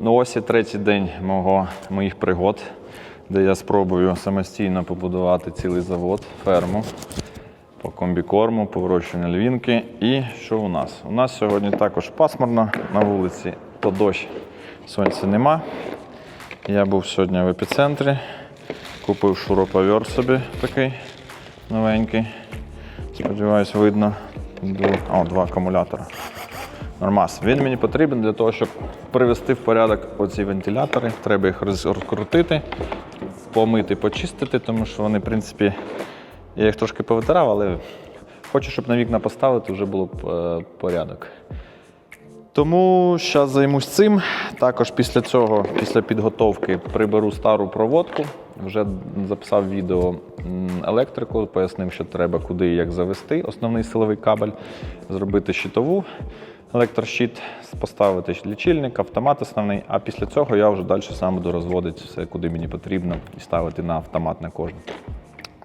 Ну ось і третій день мого, моїх пригод, де я спробую самостійно побудувати цілий завод, ферму по комбікорму, по вирощуванню львінки. І що у нас? У нас сьогодні також пасмурно на вулиці, то дощ, сонця нема. Я був сьогодні в епіцентрі, купив шуруповерт собі такий новенький. Сподіваюсь, видно. О, два акумулятора. Нормас. Він мені потрібен для того, щоб привести в порядок оці вентилятори. Треба їх розкрутити, помити, почистити, тому що вони, в принципі, я їх трошки повитирав, але хочу, щоб на вікна поставити, вже було б е, порядок. Тому зараз займусь цим. Також після цього, після підготовки, приберу стару проводку. Вже записав відео електрику, пояснив, що треба куди і як завести основний силовий кабель, зробити щитову електрощит, поставити лічильник, автомат основний. А після цього я вже далі сам буду розводити все, куди мені потрібно, і ставити на автомат на кожен.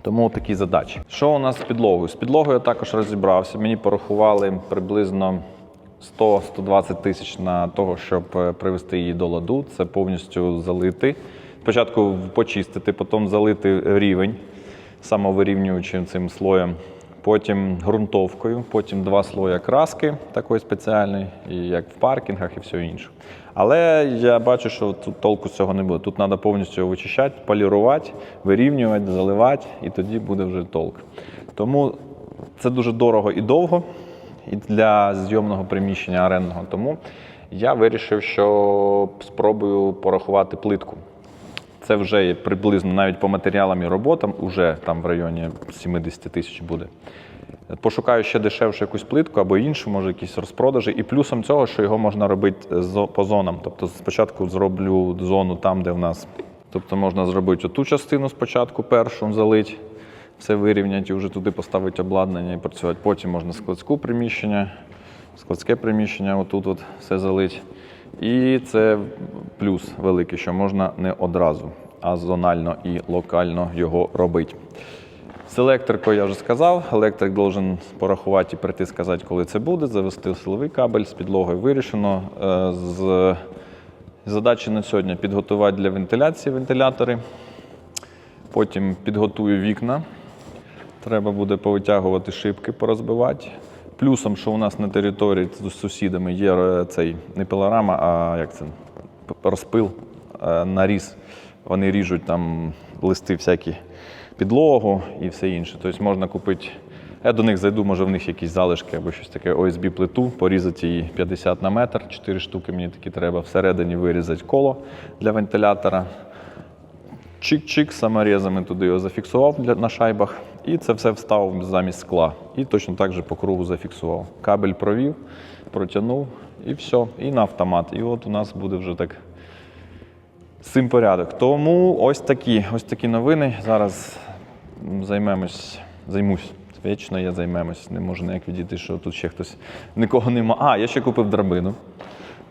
Тому такі задачі. Що у нас з підлогою? З підлогою я також розібрався. Мені порахували приблизно 100-120 тисяч на того, щоб е, привести її до ладу. Це повністю залити. Спочатку почистити, потім залити рівень самовирівнюючим цим слоєм. Потім ґрунтовкою, потім два слої краски такої спеціальної, і як в паркінгах і все інше. Але я бачу, що тут толку з цього не буде. Тут треба повністю вичищати, полірувати, вирівнювати, заливати, і тоді буде вже толк. Тому це дуже дорого і довго і для зйомного приміщення орендного. Тому я вирішив, що спробую порахувати плитку. Це вже приблизно навіть по матеріалам і роботам, уже там в районі 70 тисяч буде. Пошукаю ще дешевшу якусь плитку або іншу, може якісь розпродажі. І плюсом цього, що його можна робити по зонам. Тобто спочатку зроблю зону там, де в нас. Тобто можна зробити оту частину спочатку першу залить, все вирівняти і вже туди поставити обладнання і працювати. Потім можна складську приміщення, складське приміщення, отут от все залить. І це плюс великий, що можна не одразу, а зонально і локально його робити. З електрикою я вже сказав. Електрик должен порахувати і прийти сказати, коли це буде, завести силовий кабель з підлогою вирішено. Е, З задачі на сьогодні підготувати для вентиляції вентилятори. Потім підготую вікна. Треба буде повитягувати шибки, порозбивати. Плюсом, що у нас на території з сусідами є е, цей не пилорама, а як це розпил, е, наріз. Вони ріжуть там листи всякі підлогу і все інше. Тобто можна купити. Я до них зайду, може в них якісь залишки або щось таке ОСБ плиту, порізати її 50 на метр, 4 штуки мені такі треба. Всередині вирізати коло для вентилятора. Чик-чик, саморезами туди його зафіксував на шайбах. І це все вставив замість скла. І точно так же по кругу зафіксував. Кабель провів, протягнув і все. І на автомат. І от у нас буде вже так цим порядок. Тому ось такі, ось такі новини. Зараз займемось, займусь. Вічно я займемось. Не можу ніяк відійти, що тут ще хтось нікого нема. А, я ще купив драбину.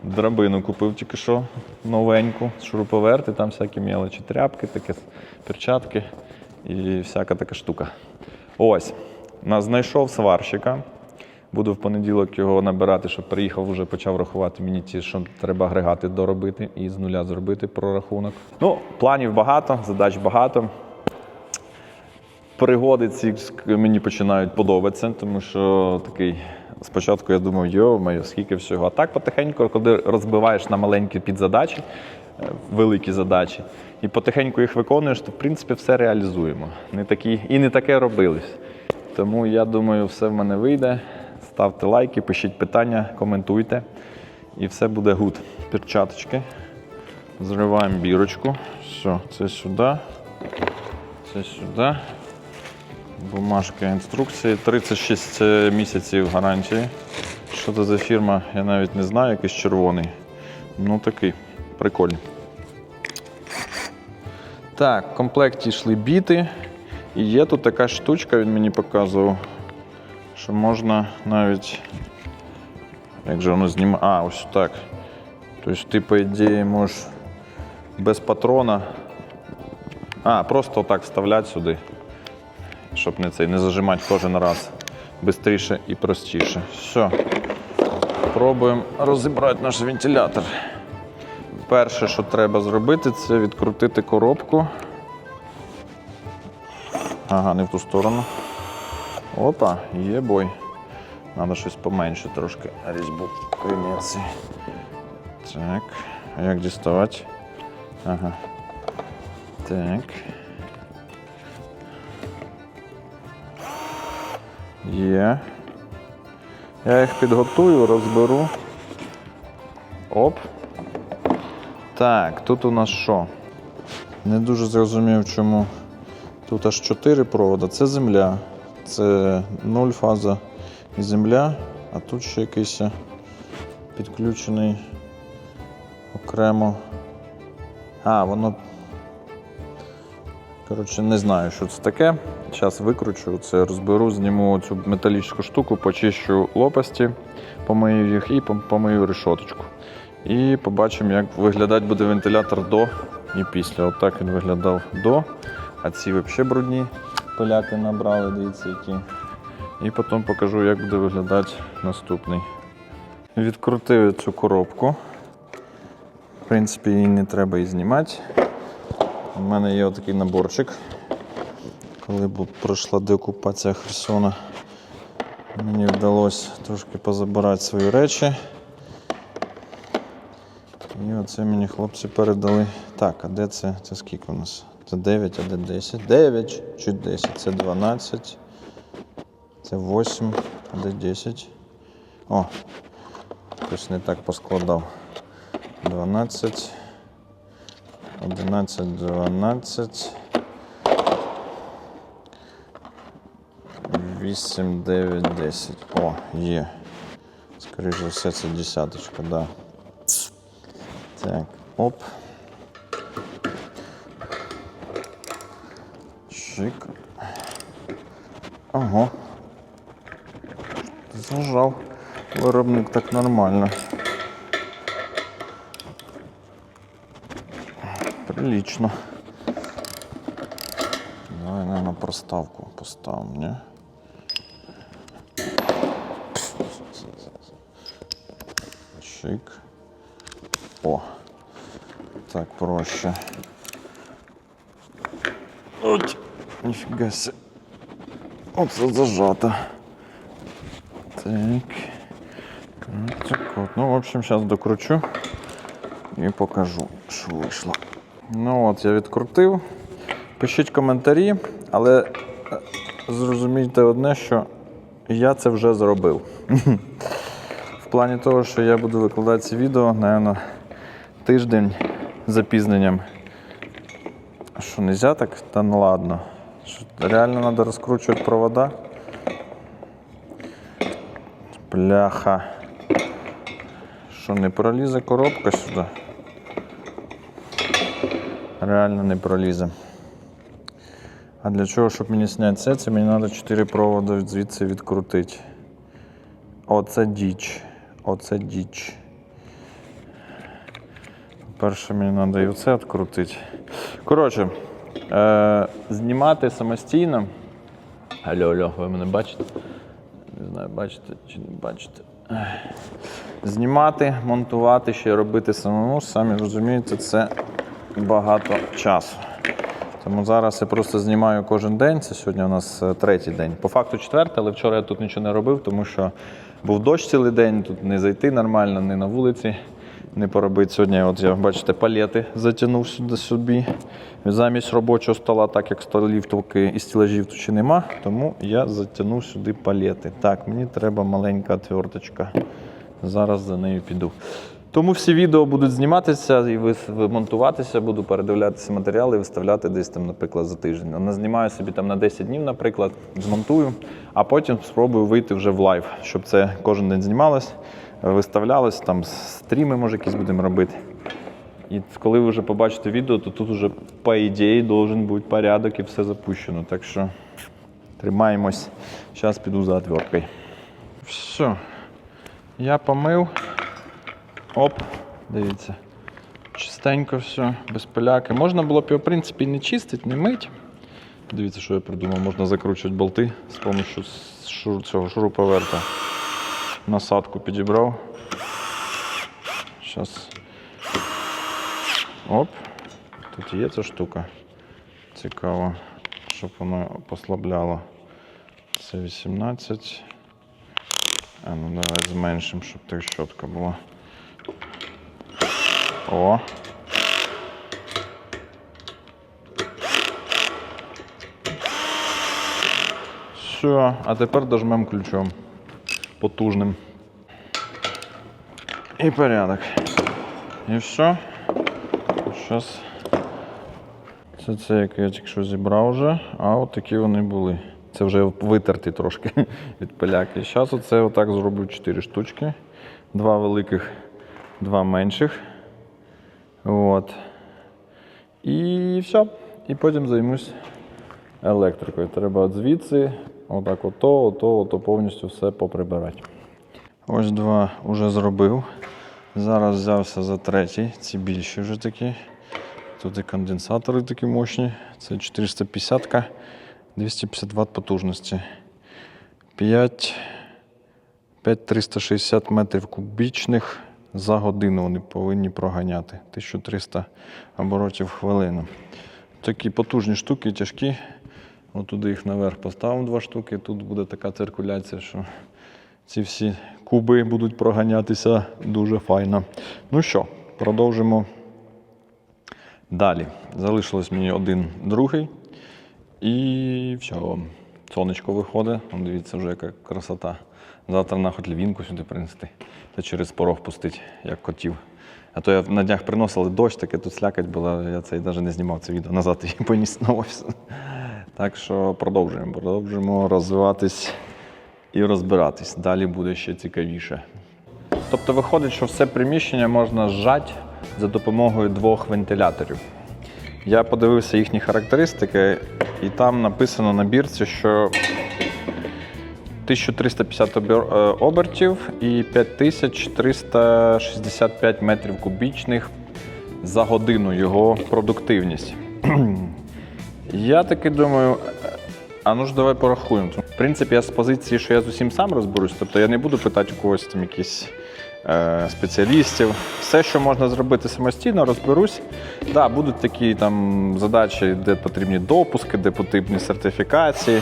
Драбину купив тільки що новеньку, шуруповерти, там всякі мелочі, тряпки, таке, перчатки і всяка така штука. Ось, нас знайшов сварщика. Буду в понеділок його набирати, щоб приїхав, вже почав рахувати мені ті, що треба агрегати доробити і з нуля зробити прорахунок. Ну, планів багато, задач багато. Пригоди ці мені починають подобатися, тому що такий спочатку я думав, йо моє, скільки всього. А так потихеньку, коли розбиваєш на маленькі підзадачі, е, великі задачі, і потихеньку їх виконуєш, то в принципі все реалізуємо. Не такі, і не таке робилось. Тому я думаю, все в мене вийде. Ставте лайки, пишіть питання, коментуйте. І все буде гуд. Перчаточки. Зриваємо бірочку. Все, це сюди. Це сюди. Бумажка інструкції. 36 місяців гарантії. Що це за фірма, я навіть не знаю, якийсь червоний. Ну такий, прикольний. Так, в комплекті йшли біти. І є тут така штучка, він мені показував, що можна навіть. Як же воно знімає? А, ось так. Тобто ти, по ідеї, можеш без патрона. А, просто так вставляти сюди щоб не цей не зажимати кожен раз швидше і простіше. Все. Пробуємо розібрати наш вентилятор. Перше, що треба зробити, це відкрутити коробку. Ага, не в ту сторону. Опа, є бой. Треба щось поменше трошки різьбу кремінці. Так. А як діставати? Ага. Так. Є. Я їх підготую, розберу. Оп. Так, тут у нас що? Не дуже зрозумів, чому. Тут аж 4 провода. Це земля. Це 0 фаза і земля, а тут ще якийсь підключений окремо. А, воно. Коротше, не знаю, що це таке. Зараз викручу це, розберу, зніму цю металічну штуку, почищу лопасті, помию їх і пом- помию решоточку. І побачимо, як виглядати буде вентилятор до і після. Отак він виглядав до. А ці взагалі брудні поляки набрали, дивіться які. І потім покажу, як буде виглядати наступний. Відкрутив цю коробку. В принципі, її не треба і знімати. У мене є отакий наборчик. Коли пройшла деокупація Херсона, мені вдалося трошки позабирати свої речі. І оце мені хлопці передали. Так, а де це? Це скільки у нас? Це 9, а де 10? 9 чи 10? Це 12. Це 8, а де 10. О, хтось не так поскладав. 12. 11, 12. 8, 9, 10. О, є. Скоріше за все, це десяточка, да. Так, оп. Чик. Ого. Зажав. Виробник так нормально. Прилично. Давай, наверное, проставку поставим, не? Чик. О, так проще. От, ніфіга се. Оце зажато. Так. Так. Ну, в общем, зараз докручу і покажу, що вийшло. Ну от, я відкрутив. Пишіть коментарі, але е, зрозумійте одне, що я це вже зробив. В плані того, що я буду викладати ці відео, напевно, тиждень запізненням. Що, не можна так? Та ну ладно. Що, реально треба розкручувати провода? Бляха. Що, не пролізе коробка сюди? Реально не пролізе. А для чого, щоб мені зняти це, це мені треба 4 проводи звідси відкрутити. Оце діч. Оце діч. Перше мені треба і оце відкрутити. Коротше, е- знімати самостійно. Алло, алло, ви мене бачите? Не знаю, бачите чи не бачите. Знімати, монтувати, ще робити самому, самі розумієте, це багато часу. Тому зараз я просто знімаю кожен день. Це сьогодні у нас е, третій день. По факту четвертий, але вчора я тут нічого не робив, тому що був дощ цілий день, тут не зайти нормально, не на вулиці, не поробити. Сьогодні, от я бачите, палети затягнув сюди собі. Замість робочого стола, так як столів тільки і стілажів тут ще нема, тому я затягнув сюди палети. Так, мені треба маленька отверточка. Зараз за нею піду. Тому всі відео будуть зніматися і монтуватися, буду передивлятися матеріали і виставляти десь там, наприклад, за тиждень. Назнімаю собі там на 10 днів, наприклад, змонтую, а потім спробую вийти вже в лайв, щоб це кожен день знімалось, виставлялось, там стріми, може, якісь будемо робити. І коли ви вже побачите відео, то тут вже, по ідеї, должен бути порядок і все запущено. Так що тримаємось. Зараз піду за отверткою. Все. Я помив. Оп, дивіться. Чистенько все, без пиляки. Можна було б його, в принципі, не чистити, не мить. Дивіться, що я придумав. Можна закручувати болти з допомогою цього шуруповерта. Насадку підібрав. Зараз Оп. Тут є ця штука. Цікаво, щоб воно послабляло. Це 18. А ну давай зменшимо, щоб так чітко було. О. Все, а тепер дожмемо ключом потужним. І порядок. І все. Зараз. Це це, яке я тільки що зібрав вже, а от такі вони були. Це вже витерті трошки від пиляки. Зараз оце отак зроблю 4 штучки. Два великих, два менших. От. І все. І потім займусь електрикою. Треба звідси, отак ото, ото, ото повністю все поприбирати. Ось два вже зробив. Зараз взявся за третій. Ці більші вже такі. Тут і конденсатори такі мощні. Це 450 250 Вт потужності. 5, 5360 метрів кубічних за годину вони повинні проганяти. 1300 оборотів в хвилину. Такі потужні штуки, тяжкі. Отуди їх наверх поставимо два штуки. Тут буде така циркуляція, що ці всі куби будуть проганятися дуже файно. Ну що, продовжимо далі. Залишилось мені один другий. І все. Сонечко виходить. Дивіться, вже яка красота. Завтра на хоч львінку сюди принести та через порог пустити, як котів. А то я на днях приносили дощ, таке тут слякать була, я це навіть не знімав це відео назад і поніс на офіс. Так що продовжуємо, продовжуємо розвиватись і розбиратись. Далі буде ще цікавіше. Тобто виходить, що все приміщення можна зжати за допомогою двох вентиляторів. Я подивився їхні характеристики, і там написано на бірці, що 1350 е, обертів і 5365 метрів кубічних за годину його продуктивність. Я таки думаю, а ну ж давай порахуємо. В принципі, я з позиції, що я з усім сам розберусь, тобто я не буду питати у когось там якісь е, спеціалістів. Все, що можна зробити самостійно, розберусь. Да, будуть такі там задачі, де потрібні допуски, де потрібні сертифікації.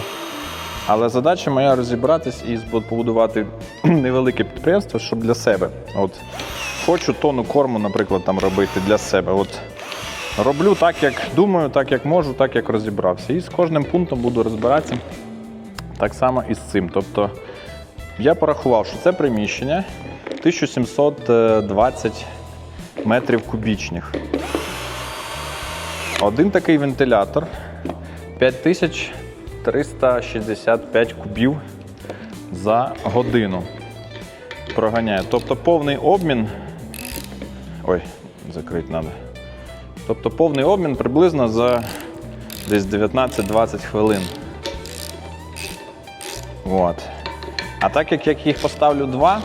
Але задача моя розібратись і побудувати невелике підприємство, щоб для себе. От хочу тонну корму, наприклад, там робити для себе. От роблю так, як думаю, так як можу, так як розібрався. І з кожним пунктом буду розбиратися так само і з цим. Тобто я порахував, що це приміщення 1720 метрів кубічних. Один такий вентилятор 5365 кубів за годину проганяє. Тобто повний обмін. Ой, закрити треба. Тобто повний обмін приблизно за десь 19-20 хвилин. От. А так як я їх поставлю два,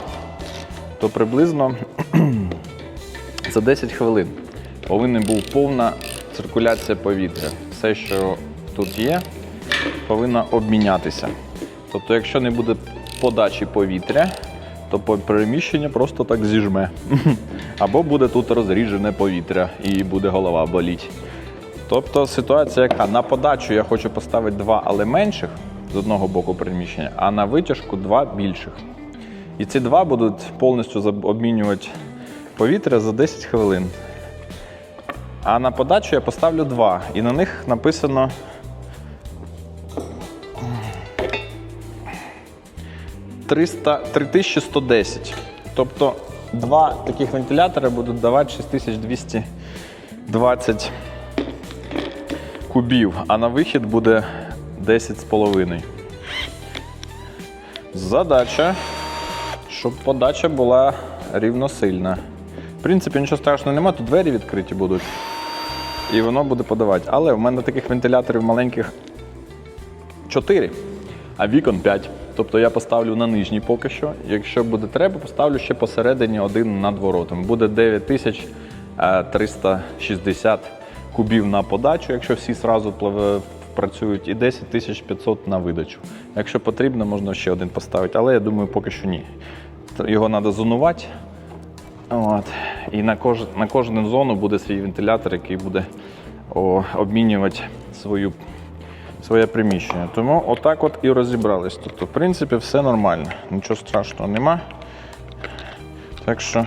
то приблизно за 10 хвилин повинна був повна циркуляція повітря. Все, що тут є, повинно обмінятися. Тобто, якщо не буде подачі повітря, то переміщення просто так зіжме. Або буде тут розріджене повітря і буде голова боліть. Тобто ситуація яка? На подачу я хочу поставити два, але менших з одного боку приміщення, а на витяжку два більших. І ці два будуть повністю обмінювати повітря за 10 хвилин. А на подачу я поставлю два. І на них написано. «300 3110. Тобто два таких вентилятора будуть давати 6220 кубів, а на вихід буде 10,5. Задача, щоб подача була рівносильна. В принципі, нічого страшного немає, тут двері відкриті будуть. І воно буде подавати. Але в мене таких вентиляторів маленьких 4, а вікон 5. Тобто я поставлю на нижній поки що. Якщо буде треба, поставлю ще посередині один над воротом. Буде 9360 кубів на подачу, якщо всі зразу працюють, і 10500 на видачу. Якщо потрібно, можна ще один поставити, але я думаю, поки що ні. Його треба зонувати От. І на, кож, на кожну зону буде свій вентилятор, який буде о, обмінювати свою, своє приміщення. Тому отак от і розібрались. Тобто, в принципі, все нормально, нічого страшного нема. Так що,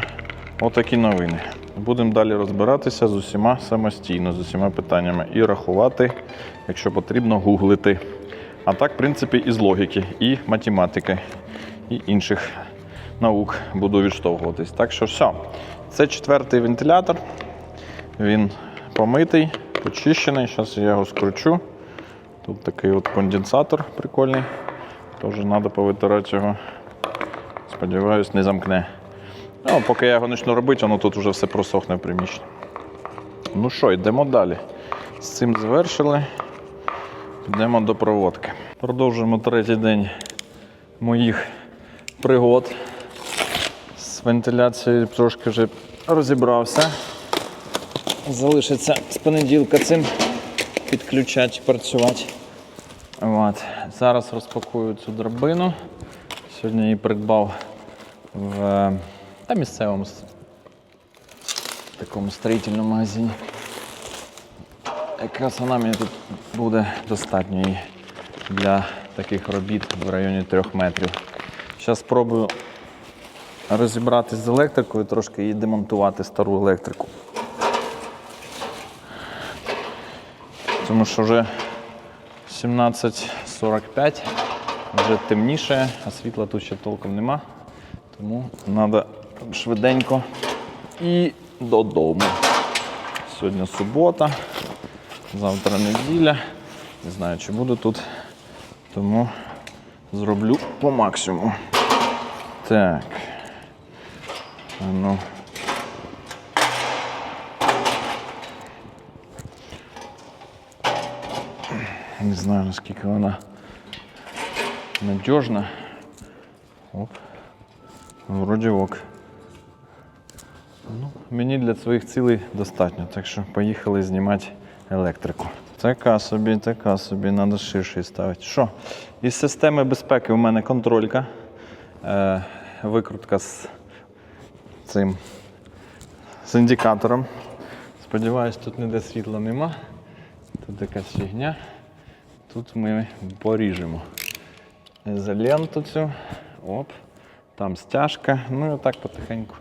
отакі новини. Будемо далі розбиратися з усіма самостійно, з усіма питаннями і рахувати, якщо потрібно, гуглити. А так, в принципі, і з логіки, і математики, і інших наук буду відштовхуватись. Так що все. Це четвертий вентилятор. Він помитий, почищений. Зараз я його скручу. Тут такий от конденсатор прикольний. Теж треба повитирати його. Сподіваюсь, не замкне. Ну, поки я його почну робити, воно тут вже все просохне в приміщенні. Ну що, йдемо далі. З цим завершили. Підемо до проводки. Продовжуємо третій день моїх пригод. З вентиляцією трошки вже розібрався. Залишиться з понеділка цим підключати, працювати. От. Зараз розпакую цю драбину. Сьогодні її придбав в та місцевому такому строїтельному магазині. Якраз вона мені тут буде достатньо для таких робіт в районі трьох метрів. Зараз спробую розібратись з електрикою, трошки її демонтувати стару електрику. Тому що вже 17.45, вже темніше, а світла тут ще толком нема. Тому треба швиденько і додому. Сьогодні субота, завтра неділя. Не знаю, чи буду тут. Тому зроблю по максимуму. Так. Ну. Не знаю, наскільки вона надіжна. Оп. Вроді ок. Ну, мені для своїх цілей достатньо, так що поїхали знімати електрику. Така собі, така собі, треба ширше ставити. Що? Із системи безпеки у мене контролька, е, викрутка з цим з індикатором. Сподіваюсь, тут ніде світла нема. Тут якась фігня. Тут ми поріжемо ізоленту цю. Оп. Там стяжка. Ну і отак потихеньку.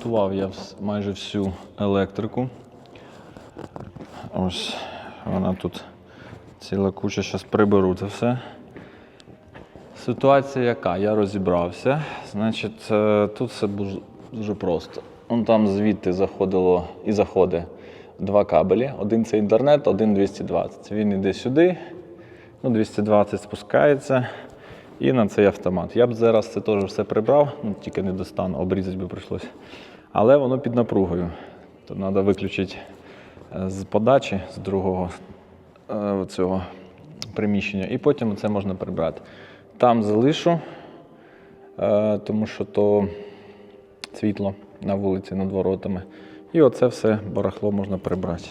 Демонтував я майже всю електрику. Ось вона тут ціла куча, зараз приберу це все. Ситуація яка? Я розібрався. Значить, е, тут все дуже, просто. Он там звідти заходило і заходить два кабелі. Один це інтернет, один 220. Він іде сюди, ну, 220 спускається. І на цей автомат. Я б зараз це теж все прибрав, ну, тільки не достану, обрізати би прийшлося. Але воно під напругою. То треба виключити е, з подачі з другого е, цього приміщення, і потім це можна прибрати. Там залишу, е, тому що то світло на вулиці над воротами. І оце все барахло можна прибрати.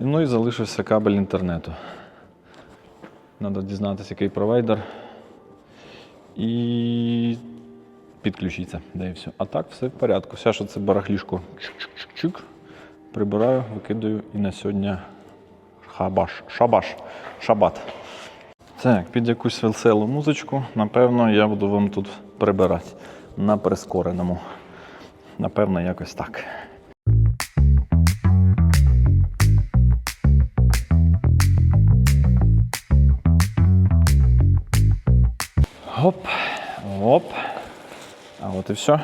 Ну і залишився кабель інтернету. Треба дізнатися, який провайдер. І підключиться, да і все. А так все в порядку. Все, що це барахлішко чик-чик-чик, прибираю, викидаю і на сьогодні хабаш, шабаш, шабат. Так, під якусь веселу музичку, напевно, я буду вам тут прибирати на прискореному. Напевно, якось так. Оп, оп. А от і все.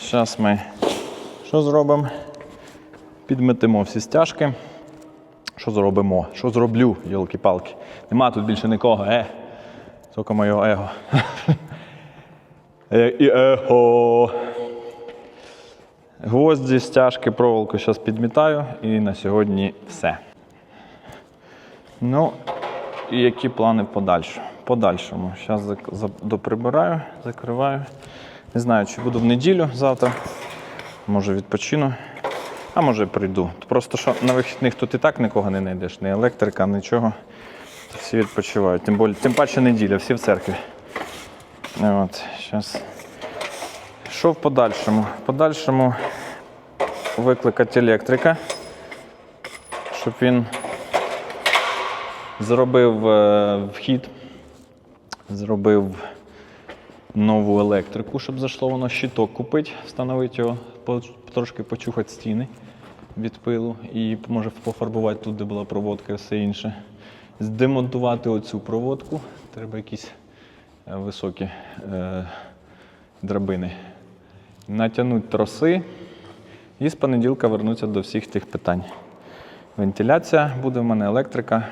Зараз ми що зробимо? Підметимо всі стяжки. Що зробимо? Що зроблю, йолки-палки? Нема тут більше нікого, е. Тільки моє его. Е, І ехо. Гвозді, стяжки, проволоку зараз підмітаю і на сьогодні все. Ну, і які плани в подальшому? Зараз доприбираю, закриваю. Не знаю, чи буду в неділю завтра. Може відпочину, а може прийду. Просто що на вихідних тут і так нікого не знайдеш, ні електрика, нічого. Всі відпочивають. Тим, боль- тим паче неділя, всі в церкві. От, зараз. Що в подальшому? В подальшому викликати електрика, щоб він зробив е, вхід, зробив нову електрику, щоб зайшло воно щиток купити, встановити його, трошки почухати стіни від пилу і може пофарбувати тут, де була проводка і все інше. Здемонтувати оцю проводку. Треба якісь е, високі е, драбини. Натягнути троси і з понеділка вернуться до всіх тих питань. Вентиляція буде в мене електрика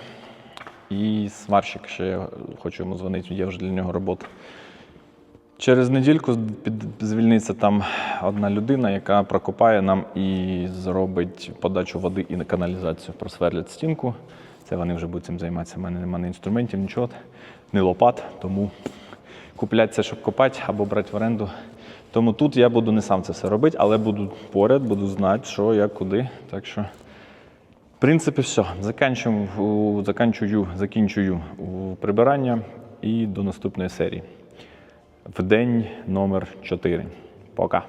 і сварщик. Ще я хочу йому дзвонити, є вже для нього робота. Через недільку звільниться там одна людина, яка прокопає нам і зробить подачу води і на каналізацію. Просверлять стінку. Це вони вже будуть цим займатися. У мене немає інструментів, нічого, ні лопат. Тому купляти це, щоб копати, або брати в оренду. Тому тут я буду не сам це все робити, але буду поряд, буду знати, що, як, куди. Так що, принципі, все. Заканчую, заканчую, закінчую прибирання і до наступної серії в день номер 4. Пока.